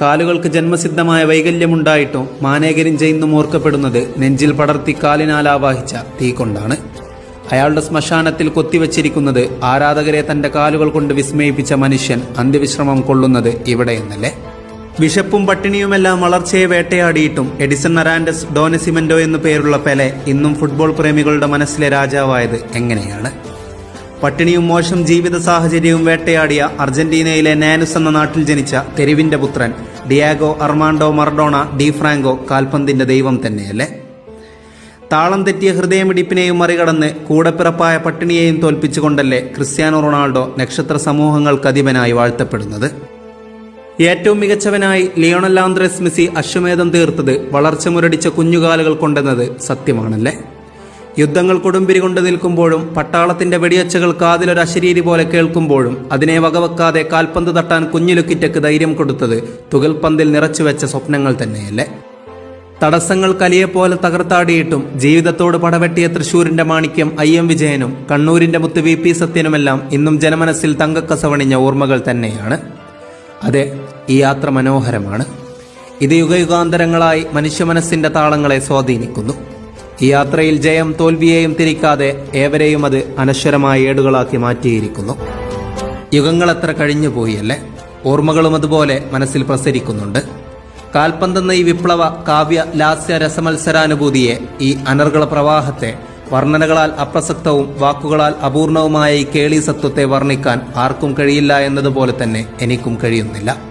കാലുകൾക്ക് ജന്മസിദ്ധമായ വൈകല്യമുണ്ടായിട്ടും മാനേകരിഞ്ച ഇന്നും ഓർക്കപ്പെടുന്നത് നെഞ്ചിൽ പടർത്തി കാലിനാൽ ആവാഹിച്ച തീ കൊണ്ടാണ്. അയാളുടെ ശ്മശാനത്തിൽ കൊത്തിവച്ചിരിക്കുന്നത് ആരാധകരെ തന്റെ കാലുകൾ കൊണ്ട് വിസ്മയിപ്പിച്ച മനുഷ്യൻ അന്ത്യവിശ്രമം കൊള്ളുന്നത് ഇവിടെയെന്നല്ലേ? വിശപ്പും പട്ടിണിയുമെല്ലാം വളർച്ചയെ വേട്ടയാടിയിട്ടും എഡിസൺ അറാൻഡസ് ഡോനസിമെന്റോ എന്നു പേരുള്ള പെലെ ഇന്നും ഫുട്ബോൾ പ്രേമികളുടെ മനസ്സിലെ രാജാവായത് എങ്ങനെയാണ്? പട്ടിണിയും മോശം ജീവിത സാഹചര്യവും വേട്ടയാടിയ അർജന്റീനയിലെ നാനുസ് എന്ന നാട്ടിൽ ജനിച്ച തെരുവിന്റെ പുത്രൻ Diego Armando Maradona de Franco കാൽപന്തിന്റെ ദൈവം തന്നെയല്ലേ? താളം തെറ്റിയ ഹൃദയമിടിപ്പിനെയും മറികടന്ന് കൂടപ്പിറപ്പായ പട്ടിണിയെയും തോൽപ്പിച്ചുകൊണ്ടല്ലേ ക്രിസ്ത്യാനോ റൊണാൾഡോ നക്ഷത്ര സമൂഹങ്ങൾക്ക് അധിപനായി വാഴ്ത്തപ്പെടുന്നത്? ഏറ്റവും മികച്ചവനായി ലിയോണൽ ആന്ത്രസ് മെസ്സി അശ്വമേധം തീർത്തത് വളർച്ച മുരടിച്ച കുഞ്ഞുകാലുകൾ കൊണ്ടെന്നത് സത്യമാണല്ലേ? യുദ്ധങ്ങൾ കൊടുമ്പിരി കൊണ്ട് നിൽക്കുമ്പോഴും പട്ടാളത്തിന്റെ വെടിയൊച്ചകൾ കാതിലൊരു അശരീരി പോലെ കേൾക്കുമ്പോഴും അതിനെ വകവെക്കാതെ കാൽപന്ത് തട്ടാൻ കുഞ്ഞിലുക്കിറ്റക്ക് ധൈര്യം കൊടുത്തത് തുകൽപന്തിൽ നിറച്ചുവെച്ച സ്വപ്നങ്ങൾ തന്നെയല്ലേ? തടസ്സങ്ങൾ കലിയെപ്പോലെ തകർത്താടിയിട്ടും ജീവിതത്തോട് പടവെട്ടിയ തൃശൂരിന്റെ മാണിക്യം ഐ എം വിജയനും കണ്ണൂരിന്റെ മുത്ത് വി പി സത്യനുമെല്ലാം ഇന്നും ജനമനസ്സിൽ തങ്കക്കസവണിഞ്ഞ ഓർമ്മകൾ തന്നെയാണ്. അതെ ഈ യാത്ര മനോഹരമാണ്. ഇത് യുഗയുഗാന്തരങ്ങളായി മനുഷ്യ മനുഷ്യമനസ്സിന്റെ താളങ്ങളെ സ്വാധീനിക്കുന്നു. ഈ യാത്രയിൽ ജയം തോൽവിയെയും തിരിക്കാതെ ഏവരെയും അത് അനശ്വരമായ ഏടുകളാക്കി മാറ്റിയിരിക്കുന്നു. യുഗങ്ങളെത്ര കഴിഞ്ഞു പോയല്ലേ ഓർമ്മകളും അതുപോലെ മനസ്സിൽ പ്രസരിക്കുന്നുണ്ട്. കാൽപന്തെന്ന ഈ വിപ്ലവ കാവ്യ ലാസ്യ രസമത്സരാനുഭൂതിയെ ഈ അനർഗള പ്രവാഹത്തെ വർണനകളാൽ അപ്രസക്തവും വാക്കുകളാൽ അപൂർണവുമായ ഈ കേളി സത്വത്തെ വർണിക്കാൻ ആർക്കും കഴിയില്ല എന്നതുപോലെ തന്നെ എനിക്കും കഴിയുന്നില്ല.